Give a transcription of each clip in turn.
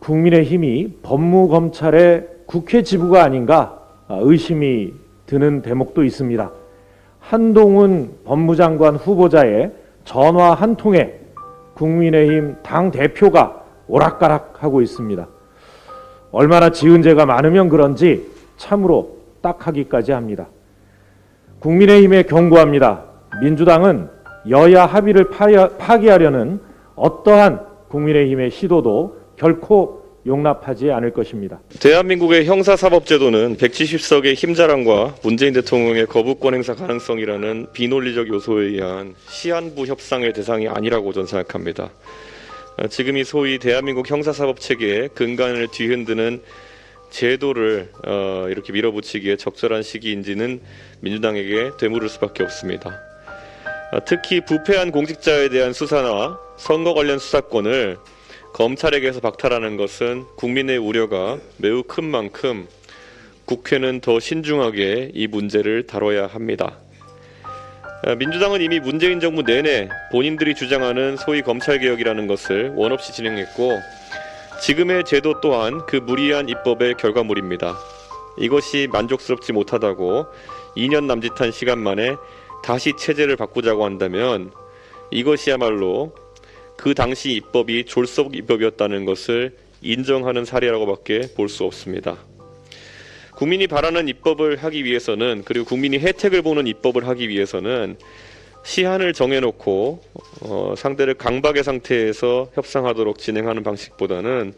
국민의힘이 법무검찰의 국회 지부가 아닌가 아, 의심이 드는 대목도 있습니다. 한동훈 법무장관 후보자의 전화 한 통에 국민의힘 당 대표가 오락가락하고 있습니다. 얼마나 지은 죄가 많으면 그런지 참으로 딱하기까지 합니다. 국민의힘에 경고합니다. 민주당은 여야 합의를 파기하려는 어떠한 국민의힘의 시도도 결코 용납하지 않을 것입니다. 대한민국의 형사사법제도는 170석의 힘자랑과 문재인 대통령의 거부권 행사 가능성이라는 비논리적 요소에 의한 시한부 협상의 대상이 아니라고 저는 생각합니다. 어, 지금 이 소위 대한민국 형사사법 체계의 근간을 뒤흔드는 제도를 어, 이렇게 밀어붙이기에 적절한 시기인지는 민주당에게 되물을 수밖에 없습니다. 어, 특히 부패한 공직자에 대한 수사나 선거 관련 수사권을 검찰에게서 박탈하는 것은 국민의 우려가 매우 큰 만큼 국회는 더 신중하게 이 문제를 다뤄야 합니다. 아, 민주당은 이미 문재인 정부 내내 본인들이 주장하는 소위 검찰개혁이라는 것을 원없이 진행했고 지금의 제도 또한 그 무리한 입법의 결과물입니다. 이것이 만족스럽지 못하다고 2년 남짓한 시간 만에 다시 체제를 바꾸자고 한다면 이것이야말로 그 당시 입법이 졸속 입법이었다는 것을 인정하는 사례라고밖에 볼 수 없습니다. 국민이 바라는 입법을 하기 위해서는 그리고 국민이 혜택을 보는 입법을 하기 위해서는 시한을 정해놓고 어, 상대를 강박의 상태에서 협상하도록 진행하는 방식보다는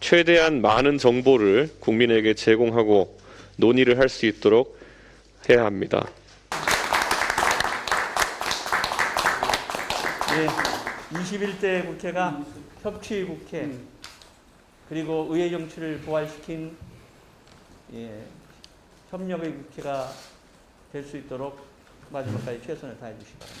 최대한 많은 정보를 국민에게 제공하고 논의를 할 수 있도록 해야 합니다. 예, 21대 국회가 협치 국회 그리고 의회 정치를 부활시킨 예, 협력의 국회가 될 수 있도록 마지막까지 최선을 다해 주시기 바랍니다.